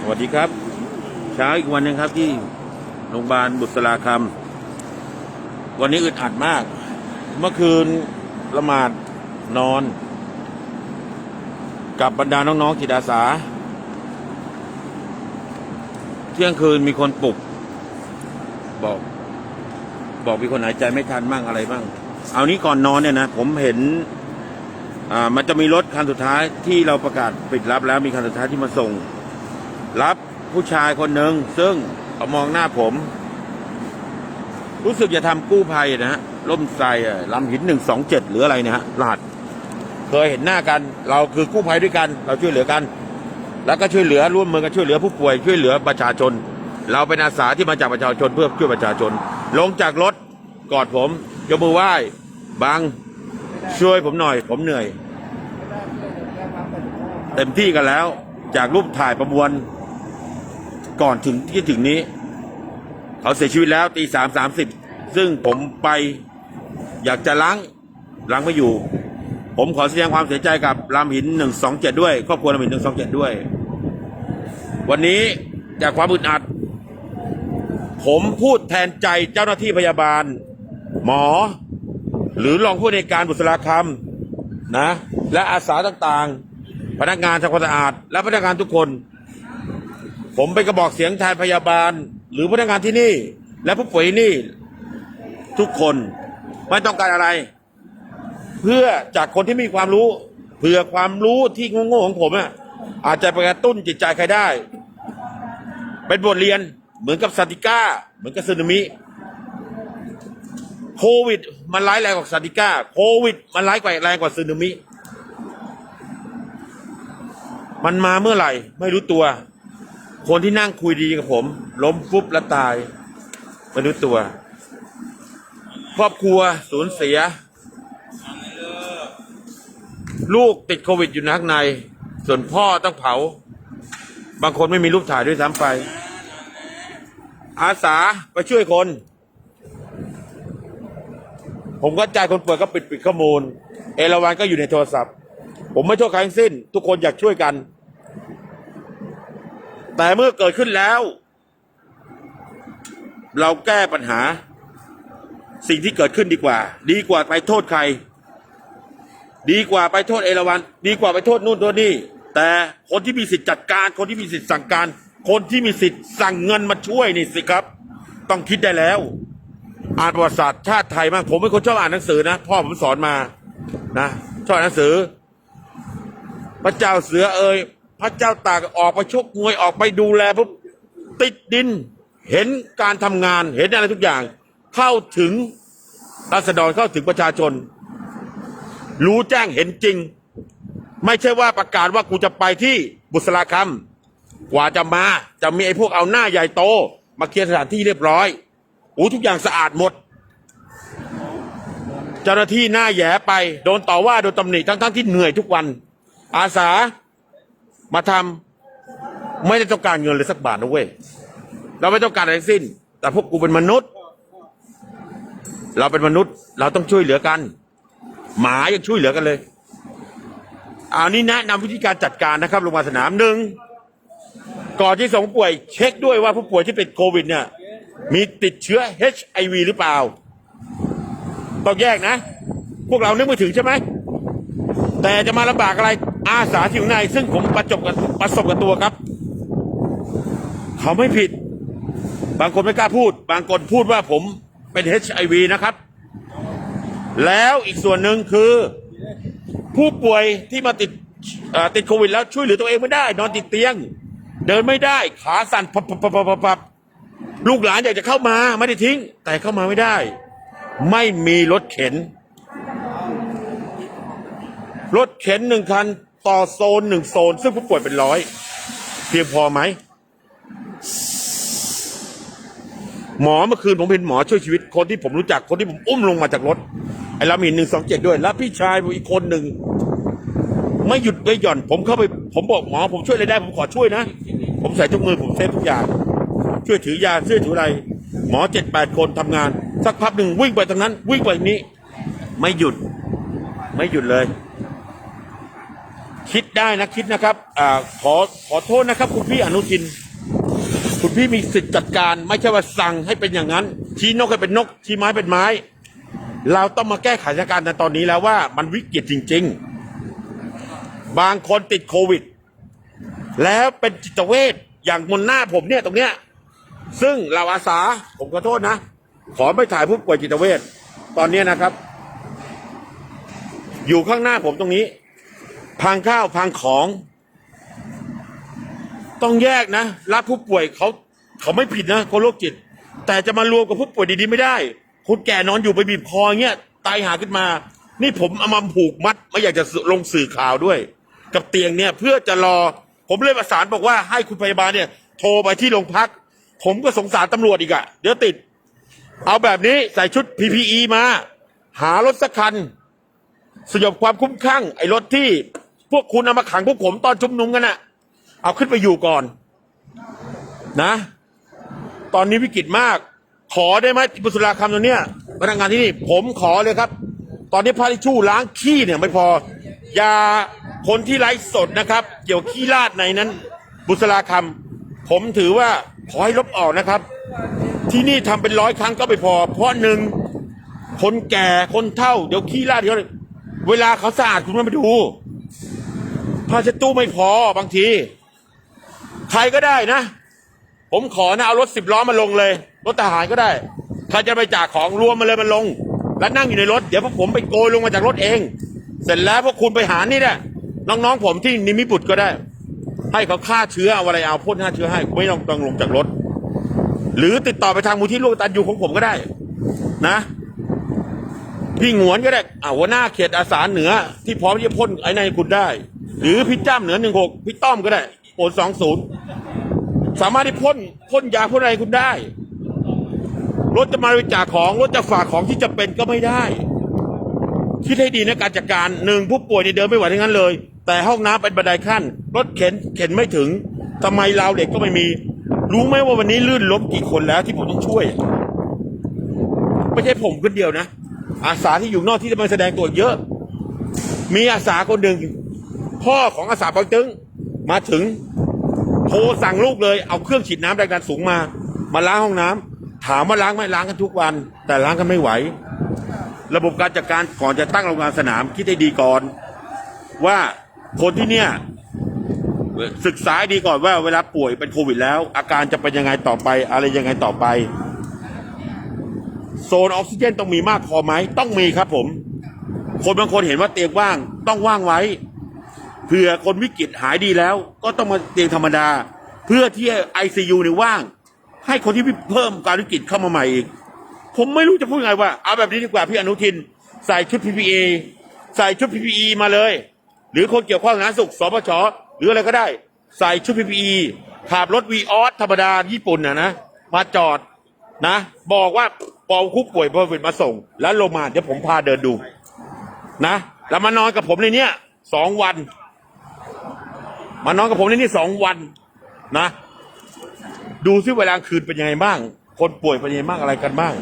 สวัสดีครับ เช้าอีกวันนึงครับที่โรงพยาบาลบุษราคำวันนี้อึดอัดมาก เมื่อคืนละหมาดนอน กับบรรดาน้องๆจิตอาสา เที่ยงคืนมีคนปลุก บอก บอกมีคนหายใจไม่ทันมั่งอะไรบ้าง เอานี้ก่อนนอนเนี่ยนะ ผมเห็น อ่ามันจะมีรถคันสุดท้ายที่เราประกาศปิดรับแล้วมีคันสุดท้ายที่มาส่ง รับผู้ชายคนหนึ่งซึ่งเขามองหน้าผม รู้สึกจะทำกู้ภัยนะฮะล่มไทรอะลำหินหนึ่งสองเจ็ดหรืออะไรเนะฮะรหัสเคยเห็นหน้ากัน เราคือกู้ภัยด้วยกัน เราช่วยเหลือกัน แล้วก็ช่วยเหลือร่วมมือกันช่วยเหลือผู้ป่วยช่วยเหลือประชาชน เราเป็นอาสาที่มาจากประชาชนเพื่อช่วยประชาชน ลงจากรถกอดผมยกมือไหว้บัง ช่วยผมหน่อย ผมเหนื่อย เต็มที่กันแล้ว จากรูปถ่ายประมวล ก่อนถึงที่ถึงนี้ เขาเสียชีวิตแล้วตีสามสามสิบซึ่งผมไปอยากจะล้างล้างไม่อยู่ ผมขอแสดงความเสียใจกับรามหินหนึ่งสองเจ็ดด้วยครอบครัวรามหินหนึ่งสองเจ็ดด้วย วันนี้จากความอึดอัด ผมพูดแทนใจเจ้าหน้าที่พยาบาล หมอ หรือรองผู้ในการบุษราคำนะ และอาสาต่างๆ พนักงานทำความสะอาด และพนักงานทุกคน ผมเป็นกระบอกเสียงแทนพยาบาล หรือพนักงานที่นี่ และผู้ป่วยนี่ ทุกคนไม่ต้องการอะไร เพื่อจากคนที่มีความรู้เผื่อความรู้ที่โง่ๆของผมอะอาจจะไปกระตุ้นจิตใจใครได้ เป็นบทเรียนเหมือนกับสติก้า เหมือนกับสึนามิโควิด มันร้ายแรงกว่าสติก้าโควิด มันร้ายกว่าแรงกว่าสึนามิ มันมาเมื่อไหร่ ไม่รู้ตัว คนที่นั่งคุยดีกับผม ล้มฟุบแล้วตายไม่รู้ตัว ครอบครัวสูญเสีย ลูกติดโควิดอยู่นข้างใน ส่วนพ่อต้องเผา บางคนไม่มีรูปถ่ายด้วยซ้ำไป อาสาไปช่วยคน ผมก็ใจคนป่วยก็ปิดปิดข้อมูล เอราวันก็อยู่ในโทรศัพท์ ผมไม่โทษใครทั้งสิ้น ทุกคนอยากช่วยกัน แต่เมื่อเกิดขึ้นแล้ว เราแก้ปัญหา สิ่งที่เกิดขึ้นดีกว่า ดีกว่าไปโทษใคร ดีกว่าไปโทษเอราวัน ดีกว่าไปโทษนู่นโทษนี่ แต่คนที่มีสิทธิ์จัดการ คนที่มีสิทธิ์สั่งการ คนที่มีสิทธิ์สั่งเงินมาช่วยนี่สิครับ ต้องคิดได้แล้ว อ่านประวัติศาสตร์ชาติไทยมาก ผมเป็นคนชอบอ่านหนังสือนะพ่อผมสอนมานะชอบอ่านหนังสือ พระเจ้าเสือเอ่ยพระเจ้าตากออกไปชกมวยออกไปดูแลปุ๊บติดดิน เห็นการทำงานเห็นอะไรทุกอย่าง เข้าถึงรัษฎรเข้าถึงประชาชน รู้แจ้งเห็นจริง ไม่ใช่ว่าประกาศว่ากูจะไปที่บุษราคำกว่าจะมาจะมีไอ้พวกเอาหน้าใหญ่โต มาเคลียร์สถานที่เรียบร้อย โอ้ทุกอย่างสะอาดหมด เจ้าหน้าที่หน้าแย่ไป โดนต่อว่าโดนตำหนิทั้งๆทที่เหนื่อยทุกวัน อาสามาทำไม่ได้ต้องการเงินเลยสักบาทนะเว้ยเราไม่ต้องการอะไรสิ้น แต่พวกกูเป็นมนุษย์ เราเป็นมนุษย์ เราต้องช่วยเหลือกัน หมายังช่วยเหลือกันเลยเอานี้แนะนำวิธีการจัดการนะครับโรงพยาบาลสนามหนึ่งก่อนที่สงป่วยเช็คด้วยว่าผู้ป่วยที่เป็นโควิดเนี่ย มีติดเชื้อ HIV หรือเปล่า ต้องแยกนะ พวกเรานึกไม่ถึงใช่ไหม แต่จะมาลำบากอะไร อาสาที่อยู่ใน ซึ่งผมประจบกับประสบกับตัวครับ เขาไม่ผิด บางคนไม่กล้าพูด บางคนพูดว่าผมเป็น HIV นะครับ แล้วอีกส่วนหนึ่งคือ ผู้ป่วยที่มาติดติดโควิดแล้วช่วยเหลือตัวเองไม่ได้ นอนติดเตียง เดินไม่ได้ขาสั่นพับพับพับพับพับ ลูกหลานอยากจะเข้ามาไม่ได้ทิ้ง แต่เข้ามาไม่ได้ ไม่มีรถเข็น รถเข็นหนึ่งคัน ต่อโซนหนึ่งโซน ซึ่งผู้ป่วยเป็นร้อย เพียงพอไหม หมอเมื่อคืนผมเป็นหมอช่วยชีวิตคนที่ผมรู้จักคนที่ผมอุ้มลงมาจากรถ ไอ้ลามินหนึ่งสองเจ็ดด้วย แล้วพี่ชายผมอีกคนหนึ่งไม่หยุดไม่หย่อน ผมเข้าไป ผมบอกหมอ ผมช่วยอะไรได้ ผมขอช่วยนะ ผมใส่ทุกมือผมเซฟทุกอย่าง ช่วยถือยาช่วยถืออะไร หมอเจ็ดแปดคนทำงาน สักพักหนึ่งวิ่งไปทางนั้น วิ่งไปนี้ ไม่หยุด ไม่หยุดเลย คิดได้นะคิดนะครับอ่าขอขอโทษนะครับ คุณพี่อนุทิน คุณพี่มีสิทธิ์จัดการ ไม่ใช่ว่าสั่งให้เป็นอย่างนั้น ชี้นกให้เป็นนก ชี้ไม้เป็นไม้ เราต้องมาแก้ไขสถานการณ์ในตอนนี้แล้วว่ามันวิกฤตจริง ๆ บางคนติดโควิดแล้วเป็นจิตเวชอย่างบนหน้าผมเนี่ยตรงเนี้ย ซึ่งเราอาสาผมขอโทษนะ ขอไม่ถ่ายผู้ป่วยจิตเวชตอนนี้นะครับ อยู่ข้างหน้าผมตรงนี้ พังข้าวพังของ ต้องแยกนะรับผู้ป่วยเขาเขาไม่ผิดนะคนโรคจิต แต่จะมารวมกับผู้ป่วยดีๆไม่ได้คุณแก่นอนอยู่ไปบีบคอเงี้ยตายหาขึ้นมา นี่ผมเอามาผูกมัด ไม่อยากจะลงสื่อข่าวด้วย กับเตียงเนี่ยเพื่อจะรอผมเลยประสานบอกว่าให้คุณพยาบาลเนี่ย โทรไปที่โรงพัก ผมก็สงสารตำรวจอีกอะเดี๋ยวติด เอาแบบนี้ใส่ชุด PPE มา หารถสักคัน สยบความคุ้มข้างไอ้รถที่พวกคุณเอามาขังพวกผมตอนชุมนุมกันน่ะเอาขึ้นไปอยู่ก่อน นะ ตอนนี้วิกฤตมาก ขอได้ไหมบุษราคำตัวเนี้ยพนักงานที่นี่ผมขอเลยครับ ตอนนี้พาริชู่ล้างขี้เนี่ยไม่พอยาคนที่ไร้สดนะครับ เกี่ยวขี้ลาดในนั้น บุษราคำผมถือว่า ขอให้ลบออกนะครับ ที่นี่ทำเป็นร้อยครั้งก็ไม่พอ เพราะหนึ่งคนแก่คนเฒ่า เดี๋ยวขี้ราดเดี๋ยวเวลาเขาสะอาดคุณมาไปดูผ้าเช็ดตู้ไม่พอบางที ใครก็ได้นะ ผมขอนะเอารถสิบล้อมาลงเลยรถทหารก็ได้ใครจะไปจากของรวมมาเลยมันลง แล้วนั่งอยู่ในรถ เดี๋ยวพวกผมไปโกยลงมาจากรถเอง เสร็จแล้วพวกคุณไปหานี่แหละน้องๆผมที่นิมิบุตรก็ได้ ให้เขาฆ่าเชื้อเอาอะไรเอาพ่นฆ่าเชื้อให้ไม่ต้องต้องลงจากรถ หรือติดต่อไปทางมูลที่ลูกตันยูของผมก็ได้ นะ พี่หงวนก็ได้อ่าหัวหน้าเขตอาสาเหนือ ที่พร้อมที่จะพ่นไอ้นายคุณได้ หรือพี่จ้ำเหนือหนึ่งหกพี่ต้อมก็ได้โอนสองศูนย์สามารถที่พ่นพ่นยาพ่นอะไรคุณได้รถจะมาบริจาคของรถจะฝากของที่จะเป็นก็ไม่ได้ คิดให้ดีนะการจัดการหนึ่งผู้ป่วยนี่เดินไม่ไหวทั้งนั้นเลย แต่ห้องน้ำเป็นบันไดขั้น รถเข็นเข็นไม่ถึงทำไมราวเหล็กก็ไม่มี รู้ไหมว่าวันนี้ลื่นล้มกี่คนแล้วที่ผมต้องช่วย ไม่ใช่ผมคนเดียวนะ อาสาที่อยู่นอกที่จะมาแสดงตัวเยอะ มีอาสาคนหนึ่งพ่อของอาสาปอยตึงมาถึงโทรสั่งลูกเลยเอาเครื่องฉีดน้ำแรงดันสูงมา มาล้างห้องน้ำถามว่าล้างไหมล้างกันทุกวัน แต่ล้างกันไม่ไหว ระบบการจัดการก่อนจะตั้งโรงงานสนามคิดให้ดีก่อนว่า คนที่เนี่ย ศึกษาดีก่อนว่าเวลาป่วยเป็นโควิดแล้ว อาการจะเป็นยังไงต่อไป อะไรยังไงต่อไป โซนออกซิเจนต้องมีมากพอไหมต้องมีครับผม คนบางคนเห็นว่าเตียงว่างต้องว่างไว้เผื่อคนวิกฤตหายดีแล้ว ก็ต้องมาเตียงธรรมดา เพื่อที่ไอซียูเนี่ยว่าง ให้คนที่เพิ่มการวิกฤตเข้ามาใหม่อีกผมไม่รู้จะพูดไงว่า เอาแบบนี้ดีกว่าพี่อนุทิน ใส่ชุด PPE ใส่ชุด PPE มาเลย หรือคนเกี่ยวข้องกับสาธารณสุขสปชหรืออะไรก็ได้ ใส่ชุด PPE ขับรถวีออสธรรมดาญี่ปุ่นนะนะมาจอดนะ บอกว่าปอคุกป่วยโควิดมาส่ง แล้วลงมาเดี๋ยวผมพาเดินดู นะแล้วมานอนกับผมในเนี้ยสองวัน มานอนกับผมในนี้สองวันนะ ดูซิเวลาคืนเป็นยังไงบ้าง คนป่วยเป็นยังไงบ้างอะไรกันบ้าง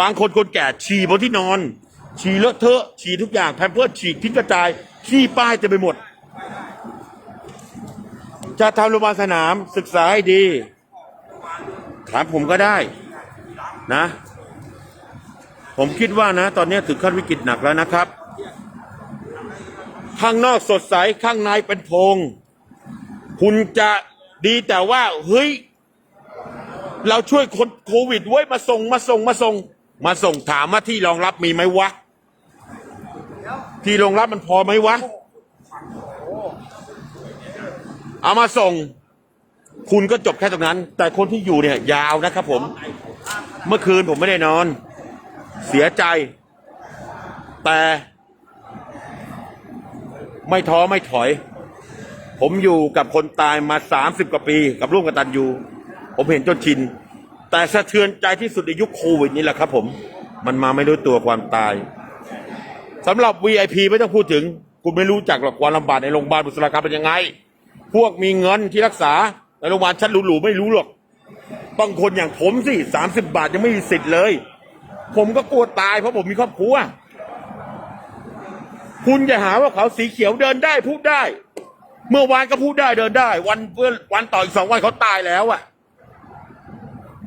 บางคนคนแก่ฉี่บนที่นอน ฉี่เลอะเทอะฉี่ทุกอย่างแพมเพิร์ฉี่ทิ้งกระจาย ขี้ป้ายเต็มไปหมด จะทำโรงพยาบาลสนามศึกษาให้ดี ถามผมก็ได้นะ ผมคิดว่านะ ตอนนี้ถึงขั้นวิกฤตหนักแล้วนะครับ ข้างนอกสดใสข้างในเป็นโพง คุณจะดีแต่ว่า เฮ้ย เราช่วยคนโควิดไว้มาส่งมาส่งมาส่ง มาส่งถามว่าที่รองรับมีไหมวะ ที่รองรับมันพอไหมวะ เอามาส่ง คุณก็จบแค่ตรงนั้น แต่คนที่อยู่เนี่ย ยาวนะครับผม เมื่อคืนผมไม่ได้นอน เสียใจ แต่ ไม่ท้อไม่ถอย ผมอยู่กับคนตายมาสามสิบกว่าปี กับร่วมกตันยูผมเห็นจนชิน แต่สะเทือนใจที่สุดในยุคโควิดนี่แหละครับผม มันมาไม่รู้ตัวความตาย สำหรับ VIP ไม่ต้องพูดถึง คุณไม่รู้จักหรอกความลำบากในโรงพยาบาลบุษราคำเป็นยังไง พวกมีเงินที่รักษาในโรงพยาบาลชั้นหรูๆไม่รู้หรอกต้องคนอย่างผมสิสามสิบบาทยังไม่มีสิทธิ์เลย ผมก็กลัวตายเพราะผมมีครอบครัว คุณจะหาว่าเขาสีเขียวเดินได้พูดได้ เมื่อวานก็พูดได้เดินได้ วันเพื่อวันต่ออีกสองวันเขาตายแล้วอะ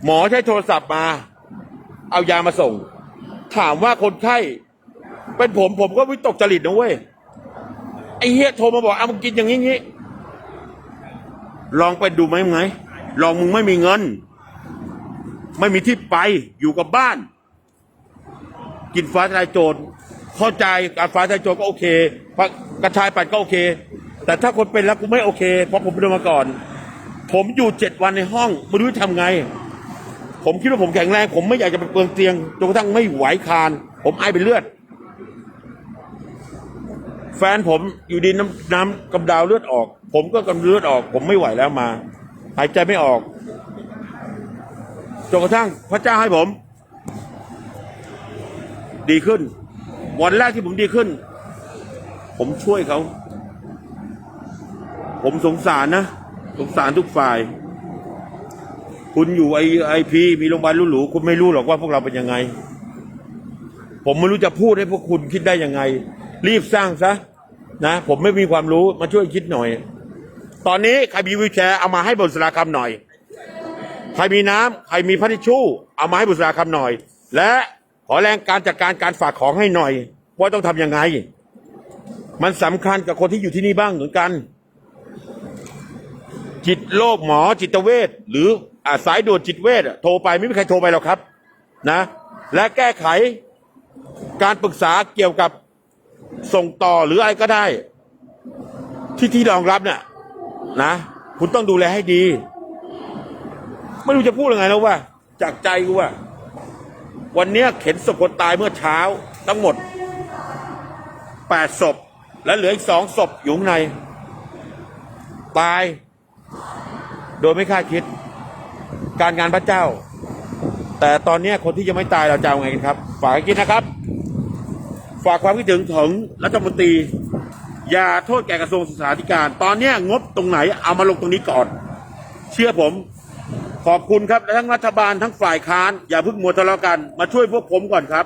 หมอใช้โทรศัพท์มา เอายามาส่ง ถามว่าคนไข้ เป็นผมผมก็วิตกจริตนะเว้ยไอ้เฮียโทรมาบอกเอามึงกินอย่างนี้งี้ลองไปดูไหมไงลองมึงไม่มีเงิน ไม่มีที่ไปอยู่กับบ้าน กินฟ้าทลายโจรเข้าใจการฟ้าทลายโจรก็โอเคกระชายปัดก็โอเค แต่ถ้าคนเป็นแล้วกูไม่โอเค เพราะผมเป็นมาก่อน ผมอยู่เจ็ดวันในห้องไม่รู้จะทำไง ผมคิดว่าผมแข็งแรง ผมไม่อยากจะไปเปลืองเตียงจนกระทั่งไม่ไหวคาน ผมไอเป็นเลือด แฟนผมอยู่ดีน้ำน้ำกำดาวเลือดออก ผมก็กำเลือดออก ผมไม่ไหวแล้วมา หายใจไม่ออกจนกระทั่งพระเจ้าให้ผม ดีขึ้น วันแรกที่ผมดีขึ้น ผมช่วยเขา ผมสงสารนะ สงสารทุกฝ่าย คุณอยู่ไอไอพีมีโรงพยาบาลหรูๆคุณไม่รู้หรอกว่าพวกเราเป็นยังไง ผมไม่รู้จะพูดให้พวกคุณคิดได้ยังไง รีบสร้างซะ นะผมไม่มีความรู้มาช่วยคิดหน่อย ตอนนี้ใครมีวิวแชร์เอามาให้บุษราคำหน่อย ใครมีน้ำใครมีพัททิชชู่เอามาให้บุษราคำหน่อย และขอแรงการจัดการการฝากของให้หน่อย ว่าต้องทำยังไง มันสำคัญกับคนที่อยู่ที่นี่บ้างเหมือนกัน จิตโรคหมอจิตเวชหรืออสายด่วนจิตเวชโทรไปไม่มีใครโทรไปหรอกครับ นะ และแก้ไขการปรึกษาเกี่ยวกับ ส่งต่อหรืออะไรก็ได้ ที่ที่รองรับเนี่ยนะคุณต้องดูแลให้ดี ไม่รู้จะพูดยังไงแล้วว่า จากใจกูว่า วันเนี้ยเข็นศพคนตายเมื่อเช้าทั้งหมดแปดศพ และเหลืออีกสองศพอยู่ข้างใน ตาย โดยไม่คาดคิด การงานพระเจ้า แต่ตอนนี้คนที่ยังไม่ตายเราจะเอาไงกันครับ ฝากคิดนะครับ ฝากความคิดถึงถึงรัฐมนตรี อย่าโทษแก่กระทรวงศึกษาธิการ ตอนเนี้งบตรงไหนเอามาลงตรงนี้ก่อน เชื่อผม ขอบคุณครับและทั้งรัฐบาลทั้งฝ่ายค้าน อย่าเพิ่งมัวทะเลาะกันมาช่วยพวกผมก่อนครับ